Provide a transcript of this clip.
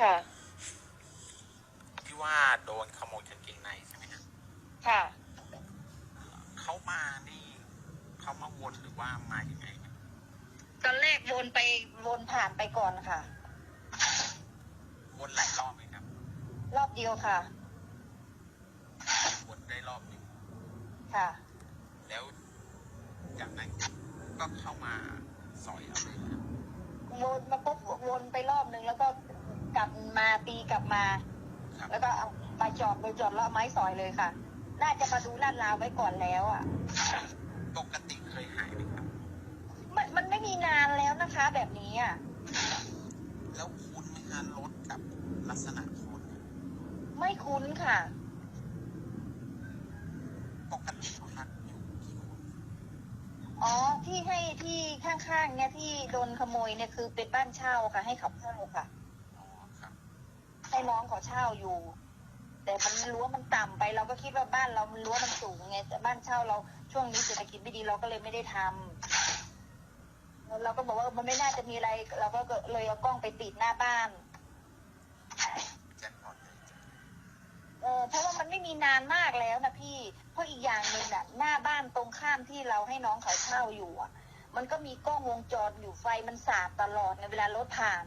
ค่ะ ที่ว่าโดนขโมยกางเกงในใช่ไหมครับค่ะ เขามานี่เขามาวนหรือว่ามาอย่างไงครับตอนแรกวนไปวนผ่านไปก่อนค่ะ วนหลายรอบไหมครับ รอบเดียวค่ะ วนได้รอบหนึ่งค่ะ แล้วจากนั้นก็เข้ามาสอยเอาเลยครับวนมาปุ๊บวนไปรอบนึงแล้วก็กลับมา ตีกลับมา ครับ แล้วก็เอามาจอดไปจอดแล้วเอาไม้สอยเลยค่ะ น่าจะมาดูลาดราวไว้ก่อนแล้วอะ ปกติเคยหายไหมครับ มันมันไม่มีนานแล้วนะคะ แบบนี้อะ แล้วคุ้นไหมคะรถกับลักษณะคนเนี่ยไม่คุ้นค่ะ ปกติพักอยู่กี่คนอ๋อ ที่ให้ที่ข้างๆเนี่ยที่โดนขโมยเนี่ยคือเป็นบ้านเช่าค่ะ ให้เขาเช่าค่ะอ๋อครับ ให้น้องเขาเช่าอยู่ แต่มันรั้วมันต่ำไป เราก็คิดว่าบ้านเรามันรั้วมันสูงไงแต่บ้านเช่าเราช่วงนี้เศรษฐกิจไม่ดีเราก็เลยไม่ได้ทำแล้วเราก็บอกว่ามันไม่น่าจะมีอะไร เราก็เลยเอากล้องไปติดหน้าบ้านเลยเออเพราะว่ามันไม่มีนานมากแล้วนะพี่ เพราะอีกอย่างหนึ่งน่ะ หน้าบ้านตรงข้ามที่เราให้น้องเขาเช่าอยู่อะ มันก็มีกล้องวงจรอยู่ไฟมันสาดตลอดในเวลารถผ่าน